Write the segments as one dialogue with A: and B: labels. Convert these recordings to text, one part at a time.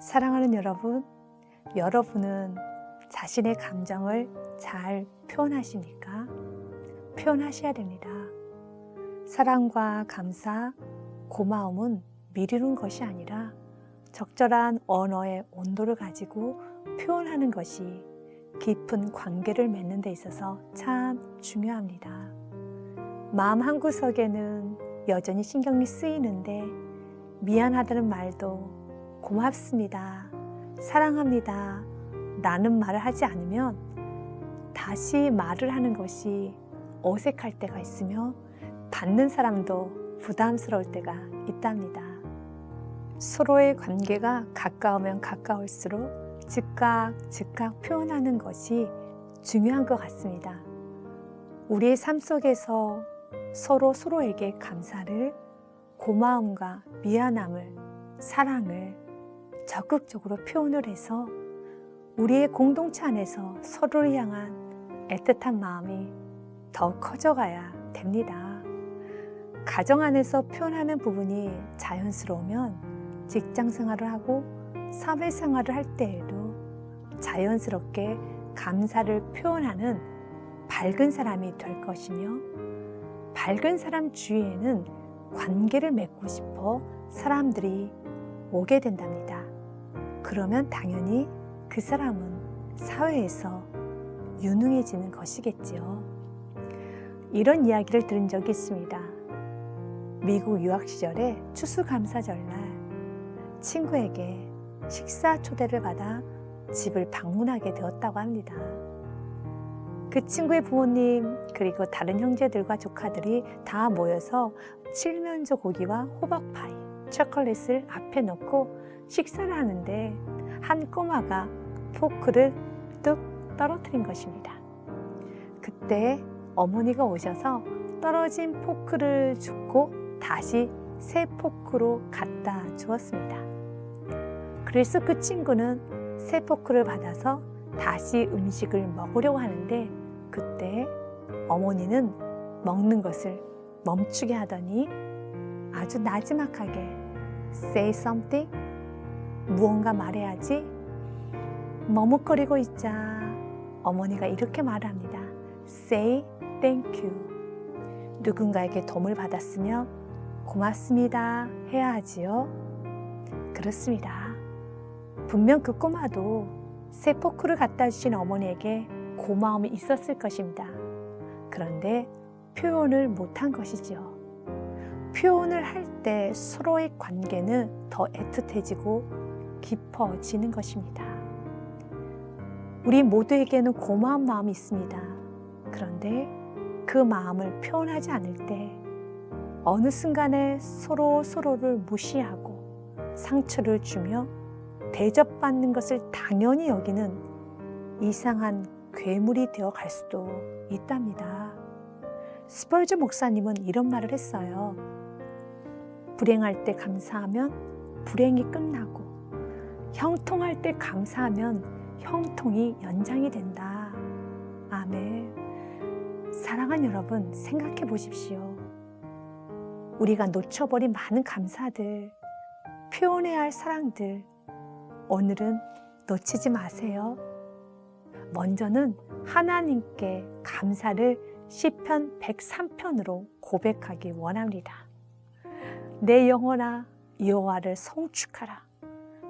A: 사랑하는 여러분, 여러분은 자신의 감정을 잘 표현하십니까? 표현하셔야 됩니다. 사랑과 감사, 고마움은 미루는 것이 아니라 적절한 언어의 온도를 가지고 표현하는 것이 깊은 관계를 맺는 데 있어서 참 중요합니다. 마음 한구석에는 여전히 신경이 쓰이는데 미안하다는 말도 고맙습니다. 사랑합니다. 라는 말을 하지 않으면 다시 말을 하는 것이 어색할 때가 있으며 받는 사람도 부담스러울 때가 있답니다. 서로의 관계가 가까우면 가까울수록 즉각 즉각 표현하는 것이 중요한 것 같습니다. 우리의 삶 속에서 서로 서로에게 감사를 고마움과 미안함을 사랑을 적극적으로 표현을 해서 우리의 공동체 안에서 서로를 향한 애틋한 마음이 더 커져가야 됩니다. 가정 안에서 표현하는 부분이 자연스러우면 직장 생활을 하고 사회 생활을 할 때에도 자연스럽게 감사를 표현하는 밝은 사람이 될 것이며 밝은 사람 주위에는 관계를 맺고 싶어 사람들이 오게 된답니다. 그러면 당연히 그 사람은 사회에서 유능해지는 것이겠지요. 이런 이야기를 들은 적이 있습니다. 미국 유학 시절에 추수감사절날 친구에게 식사 초대를 받아 집을 방문하게 되었다고 합니다. 그 친구의 부모님 그리고 다른 형제들과 조카들이 다 모여서 칠면조 고기와 호박파이, 초콜릿을 앞에 놓고 식사를 하는데 한 꼬마가 포크를 뚝 떨어뜨린 것입니다. 그때 어머니가 오셔서 떨어진 포크를 줍고 다시 새 포크로 갖다 주었습니다. 그래서 그 친구는 새 포크를 받아서 다시 음식을 먹으려고 하는데 그때 어머니는 먹는 것을 멈추게 하더니 아주 나지막하게 say something 무언가 말해야지 머뭇거리고 있자 어머니가 이렇게 말합니다. say thank you 누군가에게 도움을 받았으며 고맙습니다 해야 하지요. 그렇습니다. 분명 그 꼬마도 새 포크를 갖다 주신 어머니에게 고마움이 있었을 것입니다. 그런데 표현을 못한 것이지요. 표현을 할 때 서로의 관계는 더 애틋해지고 깊어지는 것입니다. 우리 모두에게는 고마운 마음이 있습니다. 그런데 그 마음을 표현하지 않을 때 어느 순간에 서로 서로를 무시하고 상처를 주며 대접받는 것을 당연히 여기는 이상한 괴물이 되어 갈 수도 있답니다. 스펄즈 목사님은 이런 말을 했어요. 불행할 때 감사하면 불행이 끝나고 형통할 때 감사하면 형통이 연장이 된다. 아멘. 사랑한 여러분, 생각해 보십시오. 우리가 놓쳐버린 많은 감사들, 표현해야 할 사랑들, 오늘은 놓치지 마세요. 먼저는 하나님께 감사를 시편 103편으로 고백하기 원합니다. 내 영혼아 여호와를 송축하라.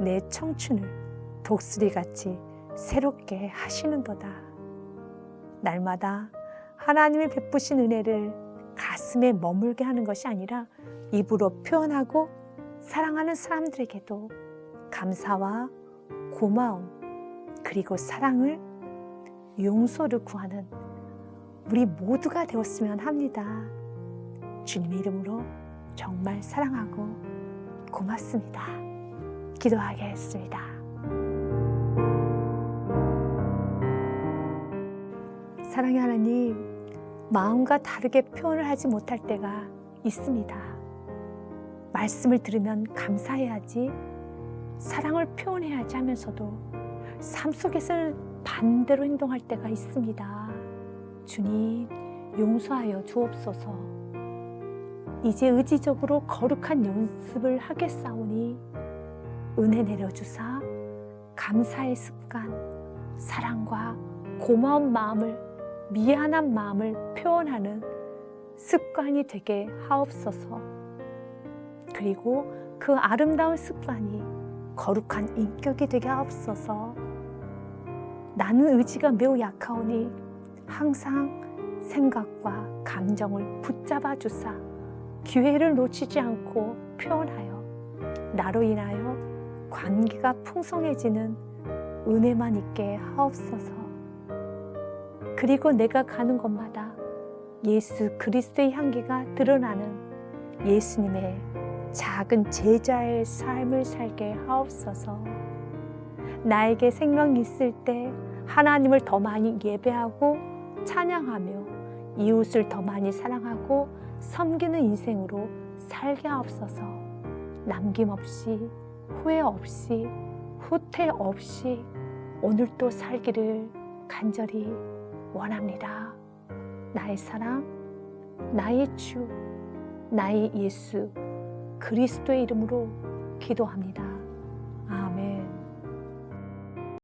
A: 내 청춘을 독수리같이 새롭게 하시는도다. 날마다 하나님이 베푸신 은혜를 가슴에 머물게 하는 것이 아니라 입으로 표현하고 사랑하는 사람들에게도 감사와 고마움 그리고 사랑을 용서를 구하는 우리 모두가 되었으면 합니다. 주님의 이름으로 정말 사랑하고 고맙습니다. 기도하겠습니다. 사랑의 하나님, 마음과 다르게 표현을 하지 못할 때가 있습니다. 말씀을 들으면 감사해야지, 사랑을 표현해야지 하면서도 삶 속에서는 반대로 행동할 때가 있습니다. 주님, 용서하여 주옵소서. 이제 의지적으로 거룩한 연습을 하겠사오니 은혜 내려주사 감사의 습관, 사랑과 고마운 마음을 미안한 마음을 표현하는 습관이 되게 하옵소서. 그리고 그 아름다운 습관이 거룩한 인격이 되게 하옵소서. 나는 의지가 매우 약하오니 항상 생각과 감정을 붙잡아 주사 기회를 놓치지 않고 표현하여 나로 인하여 관계가 풍성해지는 은혜만 있게 하옵소서. 그리고 내가 가는 곳마다 예수 그리스도의 향기가 드러나는 예수님의 작은 제자의 삶을 살게 하옵소서. 나에게 생명이 있을 때 하나님을 더 많이 예배하고 찬양하며 이웃을 더 많이 사랑하고 섬기는 인생으로 살게 하옵소서. 남김없이 후회 없이 후퇴 없이 오늘도 살기를 간절히 원합니다. 나의 사랑, 나의 주, 나의 예수 그리스도의 이름으로 기도합니다.